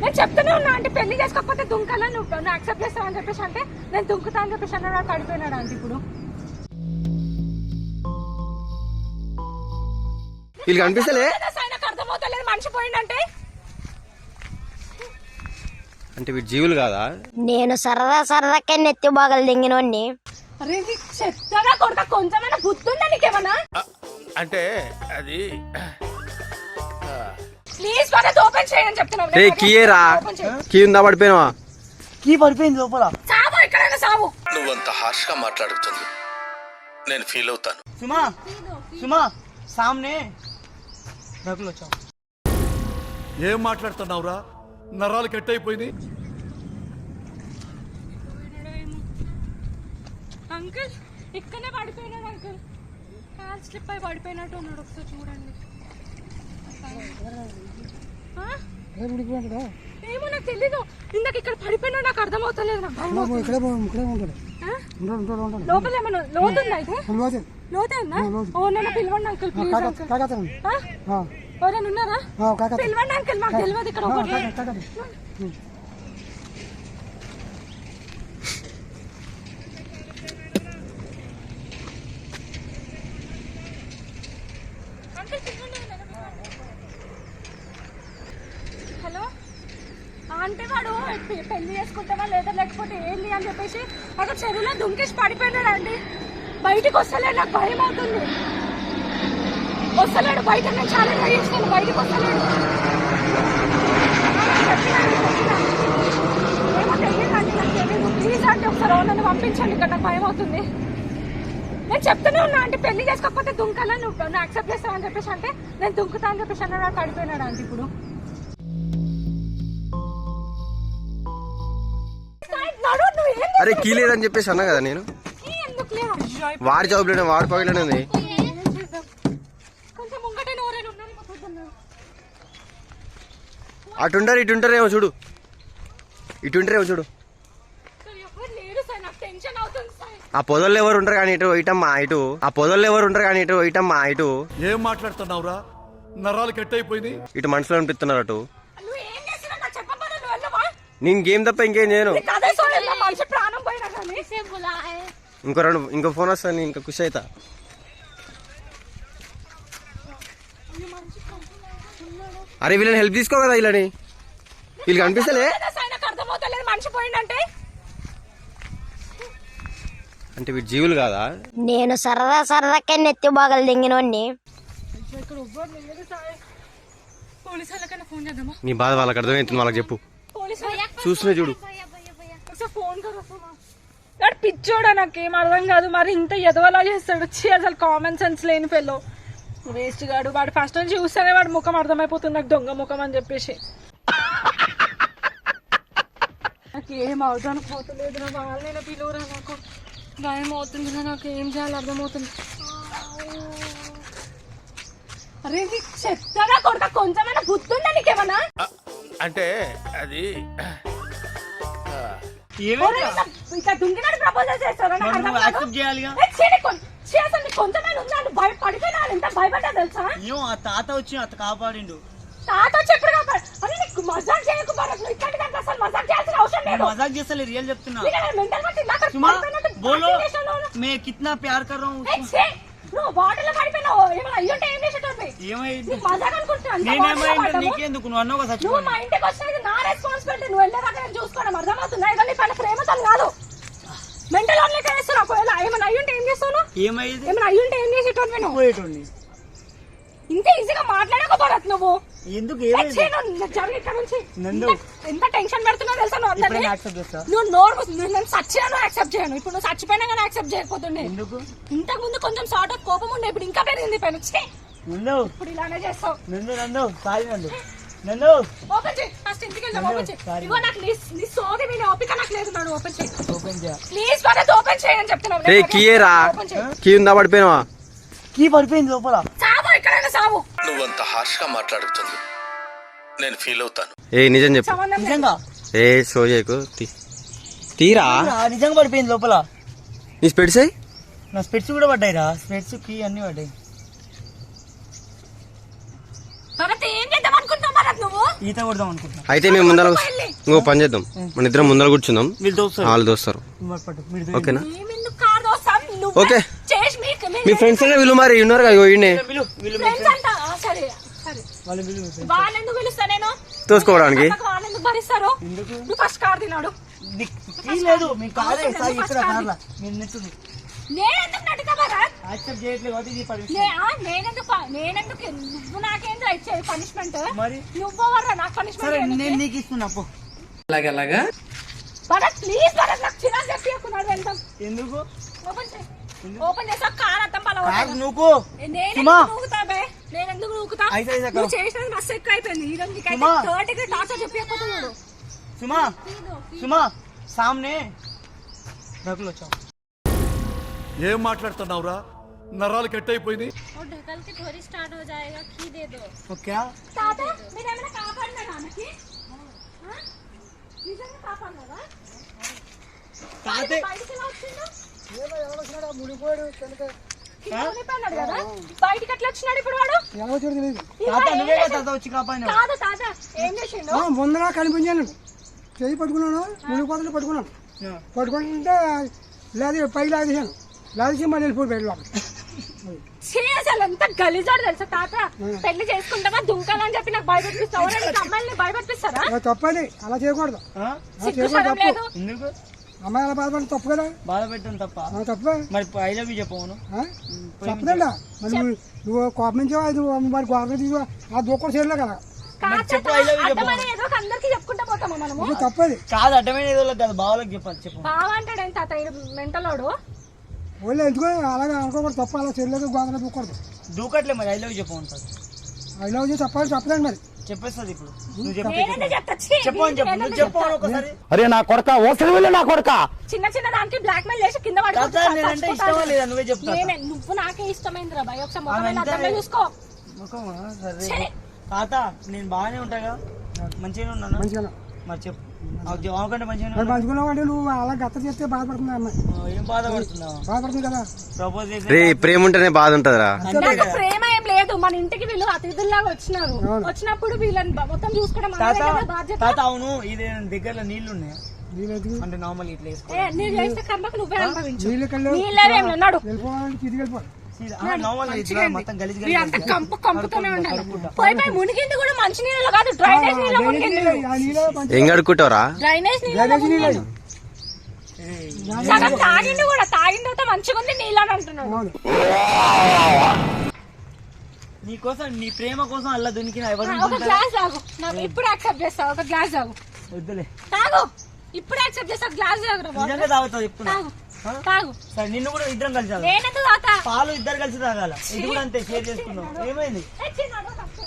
నేను చెప్తూనే ఉన్నా అంటే పెళ్ళి చేసుకోకపోతే దుంకాలని నువ్వు నువ్వు యాక్సెప్ట్ చేస్తావు అని చెప్పేసి అంటే నేను దుంకుతా అని చెప్పేసి అన్నాడు పడిపోయినాడు అంటే ఇప్పుడు. వీళ్ళు కనిపిస్తలే? ఆయనకు అర్థమవుతలేదు మనిషి పోయిందంటే. అంటే వీడు జీవులు కాదా? నేను సరదా సరదాకే నెత్తి బాగలు దింగినోడిని. అరే నీకు చెప్తారా కొడుక కొంచెమైనా ఉందా నీకేమన్నా? అంటే అది ప్లీజ్ వాళ్ళది ఓపెన్ చేయని చెప్తున్నావు. రే. కీయేరా కీ ఉందా పడిపోయినావా? కీ పడిపోయింది లోపల. సావు ఎక్కడైనా సావు. నువ్వంత హార్ష్గా మాట్లాడుతుంది నేను ఫీల్ అవుతాను. సుమా సుమా సామ్నే. డబ్బులు వచ్చావు. ఏం మాట్లాడుతున్నావురా? నరాలు కట్ అయిపోయింది అంకుల్ ఇక్కడనే పడిపోయినాడు అంకుల్. కాల్ స్లిప్ అయి పడిపోయినట్టు ఉన్నాడు. ఒకసారి చూడండి? ఏమో నాకు తెలీదు. ఇందాక ఇక్కడ పడిపోయినా నాకు అర్థమవుతలేదు నాకు. భయం అవుతుంది. ఆ? లోపల లోతుందా అయితే? లోతుందా ఓ నన్ను పిలవండి అంకుల్ ప్లీజ్ అంకుల్? ఎవరైనా ఉన్నారా? పిలవండి అంకుల్ మాకు తెలియదు ఇక్కడ ఒకటి అంకుల్ పిలవండి నన్ను పిలవండి. హలో అంటే వాడు పెళ్ళి చేసుకుంటావా లేదా లేకపోతే ఏంది అని చెప్పేసి అక్కడ చెరువులో దుంకేసి పడిపోయినాడు అండి బయటికి వస్తలేడు నాకు భయం అవుతుంది. వస్తలేడు బయట నేను చాలా ట్రై చేస్తాను బయటికి వస్తలేడు. ఏమో తెలియదండి నాకు తెలియదు ప్లీజ్ అంటే ఒకసారి నన్ను పంపించండి ఇక్కడ నాకు భయం అవుతుంది. నేను చెప్తూనే ఉన్నా అంటే పెళ్ళి చేసుకోకపోతే దుంకాలని నువ్వు నువ్వు యాక్సెప్ట్ చేస్తావని అని చెప్పేసి అంటే నేను దుంకుతా అని చెప్పేసి అన్నాడు వాడు పడిపోయినాడు అంటే ఇప్పుడు. అరే కీ లేదని చెప్పేసి అన్నా కదా నేను? వాడి జాబ్ లేని వాడి ఉంది. మా పొద్దున్న. అటుంటారు ఇటుంటారేమో చూడు. ఇటుంటారేమో చూడు. ఆ పొదల్లో ఎవరు ఉంటారు కానీ ఇటు ఇటమ్మా ఇటు. ఆ పొదల్లో ఎవరు ఉంటారు కానీ ఇటు ఇటమ్మా ఇటు. ఏం మాట్లాడుతున్నావురా? నరాలు కట్ అయిపోయింది ఇటు మనుషులు అనిపిస్తున్నారు అటు. నేను గేమ్ తప్ప ఇంకేం చేయను. ఇంకో రెండు ఇంకో ఫోన్ వస్తాను ఇంకా ఖుషి అవుతా అరే వీళ్ళని హెల్ప్ తీసుకో కదా వీళ్ళని వీళ్ళు కనిపిస్తలే? పోయిందంటే అంటే వీడు జీవులు కాదా? నేను సరదా సరదాకే నెత్తి బాగలు దింగినోడిని. నీ బాధ వాళ్ళకి అర్థమవుతుంది వాళ్ళకి చెప్పు. చూసినా చూడు. ఫోన్ వాడు పిచ్చోడా నాకేం అర్థం కాదు. మరి ఇంత ఎదవలా చేస్తాడు? ఛీ అసలు కామన్ సెన్స్ లేని పెళ్ళో వేస్ట్ గాడు. వాడు ఫస్ట్ నుంచి చూస్తేనే వాడు ముఖం అర్థమైపోతుంది. నాకు దొంగ ముఖం అని చెప్పేసి. నాకు ఏం అవసరం పోతలేదు నా వాళ్ళైనా పిలువరా నాకు. భయం అవుతుంది నాకు. ఏం చేయాలో అర్థమవుతుంది. అరే నీకు చెప్తారా కొడుక? కొంచెమైనా ఉందా నీకేమన్నా? అంటే అది ఇంకా దుంగినాడు ప్రపోజల్ చేస్తాడు నాకు అర్థం కాదు. ఎంత భయపడ్డా తెలుసా? తాత వచ్చి అత కాపాడిండు. తాత వచ్చి ఎప్పుడు కాపాడు? మజాక్ చేయకు ఇట్లాంటి దాంట్లో అసలు మజాక్ చేయాల్సిన అవసరం లేదు. మజాక్ రియల్ చెప్తున్నా. మే ప్యార్ నువ్వు ఏమైనా అయ్యుంటే ఏం చేసేటోపి నువ్వు మా ఇంటికి వచ్చినది నా రెస్పాన్సిబిలిటీ నువ్వు వెళ్ళే దగ్గర చూసుకోవడం మెంటల్ ఒకవేళ ఏమైనా అయ్యుంటే ఏం? ఏమైంది ఏమైనా అయ్యుంటే ఏం పోయేటోడిని. ఇంత ఈజీగా నువ్వు. ఎందుకు? జరుగు ఇక్కడ నుంచి. ఎంత- టెన్షన్ తెలుసా నువ్వు అందరినీ? యాక్సెప్ట్ నువ్వు నోరు నేను చేయను. ఇప్పుడు నువ్వు చచ్చిపోయినా కానీ యాక్సెప్ట్ చేయకపోతుండే. ఎందుకు? ఇంతకు ముందు కొంచెం ఆఫ్ కోపం ఉండే ఇప్పుడు ఇంకా పెరిగింది పైన. ఇప్పుడు ఇలానే చేస్తావు. నందు నందు నందు ఓపెన్ చేయి. ఫస్ట్ ఇంటికి వెళ్దాం ఓపెన్ చేయి. ఇగో నాకు నీ నీ సోది ఓపిక నాకు లేదు నన్ను ఓపెన్ చేయి. ఓపెన్ చేయ. ప్లీజ్ ఓపెన్ చేయని చెప్తున్నావు. రే కీయేరా ఓపెన్ చేయి. కీ ఉందా? పడిపోయినావా? కీ పడిపోయింది లోపల. సావు ఎక్కడైనా సావు. నువ్వంత హార్ష్గా మాట్లాడుతుంది. నేను ఫీల్ అవుతాను. ఏ నిజం చెప్పు. నిజంగా? ఏ షో చేయకు. తీ. తీరా? నిజంగా పడిపోయింది లోపల. నీ స్పెడ్స్ అయ్యి నా స్పెట్స్ కూడా పడ్డాయి రా స్పెట్స్ కీ అన్ని పడ్డాయి భరత్ ఏం చేద్దాం అనుకుంటున్నావు భరత్ నువ్వు ఈత కొడదాం అనుకుంటున్నా. అయితే మేము ముందర ఇంకో పని చేద్దాం. మన ఇద్దరం ముందర కూర్చుందాం. వీళ్ళు దోస్తారు. వాళ్ళు. ఓకేనా? మేమెందుకు కార్ దోస్తాం? నువ్వు ఓకే. మీ ఫ్రెండ్స్ అయినా వీళ్ళు మరి ఉన్నారు కదా ఈయనే. మీ అంట. మీ నేను? తోసుకోవడానికి. లేదు. మీకు కాదే ఇక్కడ కార్లా? మీరు భరత్ యాక్సెప్ట్ చేయట్లేదు కాబట్టి ఇది పర్మిషన్ నే- ఆ, నేనెందుకు ప- నేనెందుకు నువ్వు నాకేంద్రా ఇచ్చేది పనిష్మెంట్? మరి? నువ్వు వర్రా నాకు సరే పనిష్మెంట్ నేను నీకు ఇస్తున్నా పో. భరత్ ప్లీజ్ భరత్ నాకు చిరాకు చెప్పియకున్నాడు వెళ్తాం ఎందుకు? ఓపెన్ చేయి. ఓపెన్ చేసా కార్ అర్థం కాదు పలవ నువ్వు సుమా. బే? చేసినది మస్తు ఎక్కువ అయిపోయింది. సుమా. థర్డ్ టార్చర్ సుమా. సుమా. సామ్నే. డబ్బులు వచ్చావు ఏం మాట్లాడుతున్నావురా? నరాలు కట్ అయిపోయింది और ढकल के थोड़ी स्टार्ट हो जाएगा खी दे दो ఓకే తాత మీరేమైనా కాపాడినారా ఆమెకి ఆ? నిజంగా కాపాడినారా తాతే బయటికి ఎలా వచ్చిండు కింద ఉండిపోయినాడు కదా బయటికి ఎట్లా వచ్చినాడు ఇప్పుడు వాడు ఈ తాత వాడు ఏం నువ్వే కదా చేసిండు? తాత వచ్చి కాపాడినావు కాదు తాత ఏం చేసిండు ముందర కనిపించాను చెయ్యి పట్టుకున్నాను మునిగిపోతలు పట్టుకున్నాను పట్టుకుంటుంటే లేదు పై లాగేసాను లాగేసి మళ్ళీ వెళ్ళిపోయి బయట లోపల అసలు ఎంత గలీజాడు తెలుసా తాత? పెళ్ళి చేసుకుంటామా దుంకాలని చెప్పి నాకు భయపెట్టిస్తావు అమ్మాయిని భయపెట్టిస్తారా తప్పది అలా చేయకూడదు. లేదు అమ్మాయి అలా బాధపడి తప్పు. కదా బాధ పెట్టడం తప్ప ఆ, తప్పే. మరి ఐ లవ్ యూ చెప్పవును ఆ? తప్పదండి మరి నువ్వు కోపం నుంచి మరి గోడ తీసు ఆ దూక్కడ చేయలే కదా. చెప్పు, అందరికీ చెప్పుకుంటా పోతామా మనము? ఇది తప్పది. కాదు అడ్డమైన ఏదో కాదు బావలకు చెప్పాలి చెప్పు. బావ అంటాడు తాత? మెంటలోడు. వాళ్ళు ఎందుకు అలాగే అనుకోకూడదు తప్ప అలా చేయలేదు గోదలో దూకూడదు దూకట్లే మరి ఐ లవ్ చెప్పు ఉంటుంది ఐ లవ్ యూ చెప్పాలి చెప్పదండి మరి. చెప్పేస్తుంది ఇప్పుడు. నువ్వు చెప్పు నువ్వు చెప్పు. ఒకసారి అరే నా కొడక ఓసలి వెళ్ళి నా కొడక. చిన్న చిన్న దానికి బ్లాక్ మెయిల్ చేసి కింద. నేనంటే ఇష్టమా లేదా? నువ్వే చెప్తా నేనే నువ్వు నాకే ఇష్టమైంది రా భయ ఒకసారి అర్థంలో చూసుకో ముఖమా? సరే. తాత నేను బాగానే ఉంటాగా? మంచిగానే ఉన్నాను? మంచిగా మరి చెప్పు. మరి అంటే నువ్వు అలా గత్త చేస్తే అమ్మాయి బాధపడుతుంది కదా. ప్రపోజ్ రే ప్రేమ ఉంటేనే బాధ ఉంటదిరా. నాకు ప్రేమ ఏం లేదు. మన ఇంటికి వీళ్ళు అతిథుల్లాగా వచ్చినారు. వచ్చినప్పుడు వీళ్ళని మొత్తం చూసుకోవడం మన తాత దగ్గర బాధ్యత. తాత అవును. ఇది దగ్గరలో నీళ్ళు ఉన్నాయా అంటే నార్మల్ ఇట్లా వేసుకో ఏ, నీళ్ళు వేస్తే కర్మకు నువ్వే అనుభవించు. నీళ్ళు కళ్ళు నీళ్ళేం ఉన్నాడు వెళ్ళిపోవాలంటే తిరిగి వెళ్ళిపోవాలి నార్మల్ ఇట్లా మొత్తం గలీజ్ గలీజ్ వీడంతా కంపు కంపుతోనే ఉండాలి పోయి పోయి మునిగింది కూడా మంచి నీళ్ళు కాదు. డ్రైనేజ్ నీళ్ళు మునిగింది. ఏం నీళ్ళు సగం తాగిండు కూడా. తాగిన తర్వాత మంచిగా ఉంది నీళ్ళు అని అంటున్నాడు నీ కోసం నీ ప్రేమ కోసం అలా దునికిన ఒక గ్లాస్ తాగు నాకు ఇప్పుడు యాక్సెప్ట్ చేస్తా ఒక గ్లాస్ తాగు వద్దులే. తాగు. ఇప్పుడు యాక్సెప్ట్ చేస్తా గ్లాస్ తాగురా బాబు. నిజంగా తాగుతావు చెప్తున్నా. తాగు తాగు. సరే నిన్ను కూడా ఇద్దరం కలిసి పాలు ఇద్దరు కలిసి తాగాల ఇది కూడా అంతే షేర్ చేసుకున్నాం ఏమైంది.